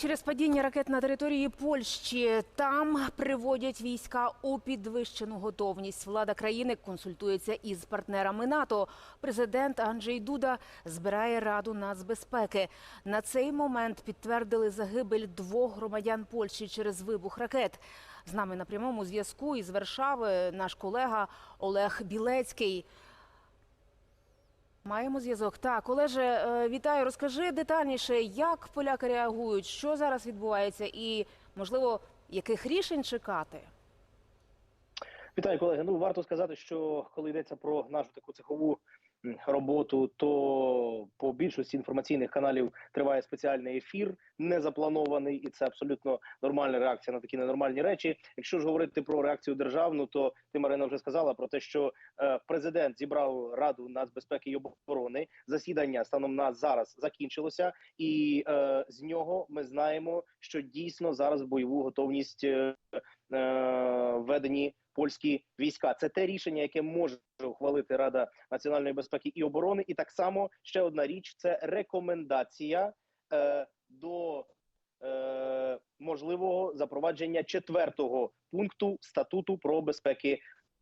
Через падіння ракет на території Польщі там приводять війська у підвищену готовність. Влада країни консультується із партнерами НАТО. Президент Анджей Дуда збирає раду нацбезпеки. На цей момент підтвердили загибель двох громадян Польщі через вибух ракет. З нами на прямому зв'язку із Варшави наш колега Олег Білецький. Маємо зв'язок. Так, Олеже, е, вітаю. Розкажи детальніше, як поляки реагують, що зараз відбувається, і можливо, яких рішень чекати. Вітаю, колеги. Ну варто сказати, що коли йдеться про нашу таку цехову роботу, то по більшості інформаційних каналів триває спеціальний ефір, не запланований, і це абсолютно нормальна реакція на такі ненормальні речі. Якщо ж говорити про реакцію державну, то ти Марина вже сказала про те, що е, президент зібрав раду нацбезпеки і оборони. Засідання станом на зараз закінчилося, і е, з нього ми знаємо, що дійсно зараз бойову готовність е, введені польські війська. Це те рішення, яке може ухвалити Рада національної безпеки і оборони. І так само ще одна річ: це рекомендація е, до е, можливого запровадження четвертого пункту статуту про безпеки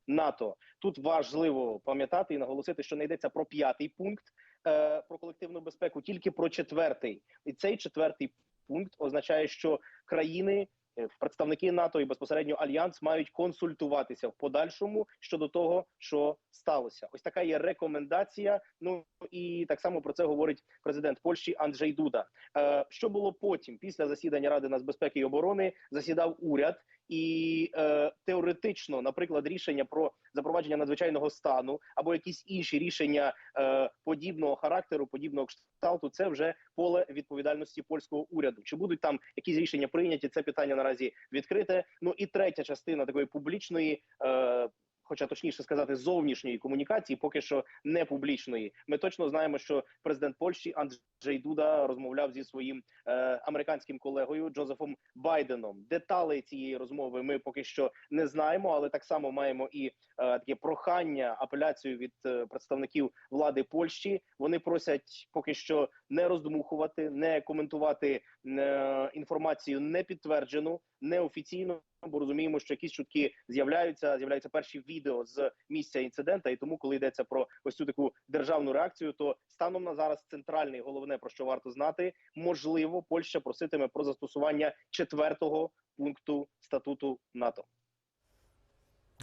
НАТО. Тут важливо пам'ятати і наголосити, що не йдеться про п'ятий пункт е, про колективну безпеку, тільки про четвертий. І цей четвертий пункт означає, що країни. Е, Представники НАТО і безпосередньо альянс мають консультуватися в подальшому щодо того, що сталося. Ось така є рекомендація. Ну і так само про це говорить президент Польщі Анджей Дуда. Е, що було потім? Після засідання Ради нацбезпеки і оборони засідав уряд, і е, теоретично, наприклад, рішення про запровадження надзвичайного стану або якісь інші рішення е, подібного характеру, подібного кшталту, це вже поле відповідальності польського уряду. Чи будуть там якісь рішення прийняті? Це питання наразі відкрите. Ну і третя частина такої публічної. Е, Хоча точніше сказати, зовнішньої комунікації, поки що не публічної. Ми точно знаємо, що президент Польщі Анджей Дуда розмовляв зі своїм е, американським колегою Джозефом Байденом. Деталей цієї розмови ми поки що не знаємо, але так само маємо і е, таке прохання, апеляцію від е, представників влади Польщі. Вони просять поки що не роздмухувати, не коментувати е, інформацію не підтверджену, неофіційно. Бо розуміємо, що якісь чутки з'являються, з'являються перші відео з місця інцидента. І тому, коли йдеться про ось цю таку державну реакцію, то станом на зараз центральне і головне про що варто знати, можливо, Польща проситиме про застосування четвертого пункту статуту НАТО.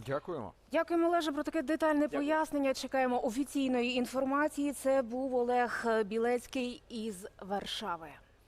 Дякуємо. Дякуємо, Олеже, про таке детальне Дякую. пояснення. Чекаємо офіційної інформації. Це був Олег Білецький із Варшави.